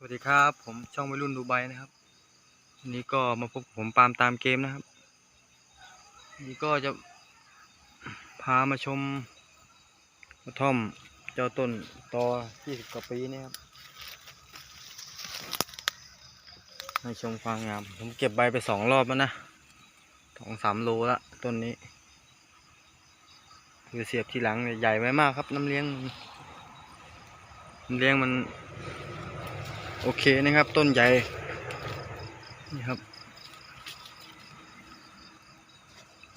สวัสดีครับผมช่องวัยรุ่นดูไบนะครับวันนี้ก็มาพบผมปาล์มตามเกมนะครับวันนี้ก็จะพามาชมกระท่อมเจ้าต้นต่อ20กว่าปีนี่ครับให้ชมความงาม ผมเก็บใบไปสองรอบแล้วนะสองสามโลละต้นนี้ คือเสียบทีหลังใหญ่ไว้มากครับ น้ำเลี้ยงน้ำเลี้ยงมัน โอเคนะครับต้นใหญ่นี่ครับ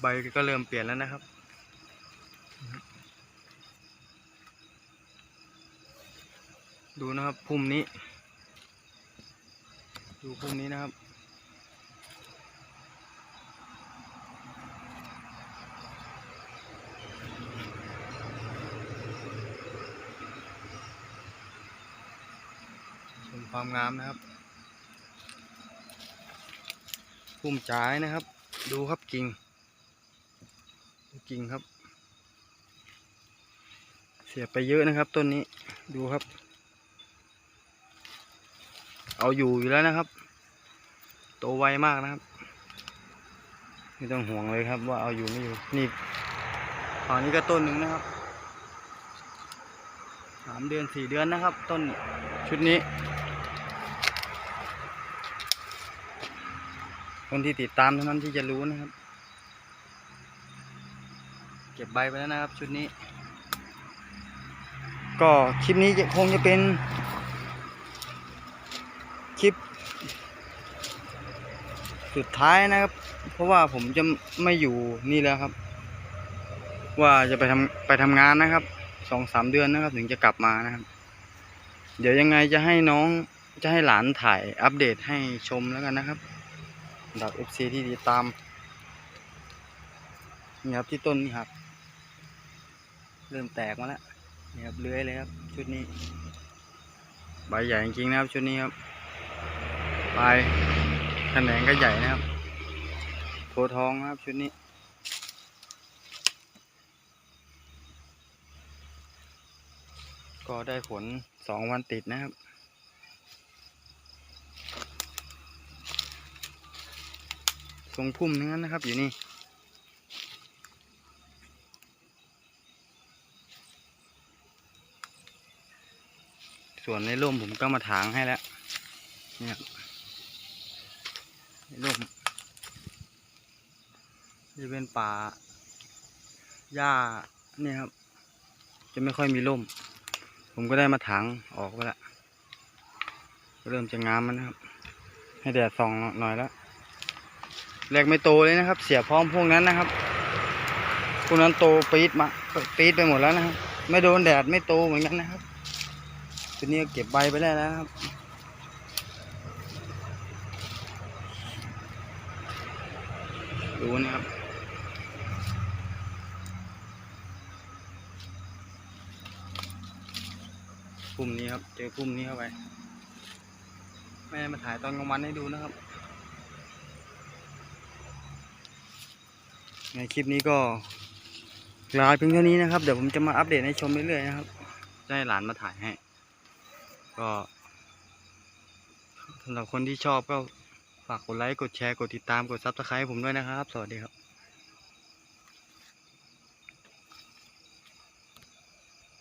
ใบก็เริ่มเปลี่ยนแล้วนะครับดูนะครับพุ่มนี้ ดูพุ่มนี้นะครับ ความงามนะครับ พุ่มจ่ายนะครับ ดูครับกิ่งกิ่งครับ เสียไปเยอะนะครับต้นนี้ดูครับ เอาอยู่อยู่แล้วนะครับ โตไวมากนะครับ ไม่ต้องห่วงเลยครับว่าเอาอยู่ไม่อยู่นี่ฝั่งนี้ก็ต้นหนึ่งนะครับสามเดือนสี่เดือนนะครับ ต้นชุดนี้ คนที่ติดตามเท่านั้นที่จะรู้นะครับ เก็บใบไปแล้วนะครับ ชุดนี้ ก็คลิปนี้จะคงจะเป็น คลิป สุดท้ายนะครับ เพราะว่าผมจะไม่อยู่นี่แล้วครับ ว่าจะไปทำไปทำงานนะครับสองสามเดือนนะครับ ถึงจะกลับมานะครับ เดี๋ยวยังไงจะให้น้องจะให้หลานถ่ายอัปเดตให้ชมแล้วกันนะครับ ดับ FC ที่ติดตามนี่ครับที่ต้นนี่ครับ เริ่มแตกมาแล้วนี่ครับเลื้อยเลยครับ ชุดนี้ ใบใหญ่จริงๆนะครับ ชุดนี้ครับปลายแขนงก็ใหญ่นะครับโพทองนะครับชุดนี้ก็ได้ผลสองวันติดนะครับ ทรงพุ่มทั้งนั้นนะครับ อยู่นี่ส่วนในร่มผมก็มาถางให้แล้วเนี่ยในร่มจะเป็นป่าหญ้าเนี่ยครับ จะไม่ค่อยมีร่ม ผมก็ได้มาถางออกไปแล้วเริ่มจะงามมันนะครับ ให้แดดส่องหน่อยแล้ว แรกไม่โตเลยนะครับ เสียพร้อมพวกนั้นนะครับ พวกนั้นโตปีดมาปีดไปหมดแล้วนะครับ ไม่โดนแดดไม่โตเหมือนกันนะครับ ตัวนี้ก็เก็บใบไปได้แล้วครับดูนะครับพุ่มนี้ครับ เจอพุ่มนี้เข้าไป แม่มาถ่ายตอนกลางวันให้ดูนะครับ ในคลิปนี้ก็ลาเพียงเท่านี้นะครับ เดี๋ยวผมจะมาอัปเดตให้ชมเรื่อยๆนะครับได้หลานมาถ่ายให้ ก็สำหรับคนที่ชอบก็ฝากกดไลค์ กดแชร์ กดติดตาม กดซับสไครต์ผมด้วยนะครับ สวัสดีครับ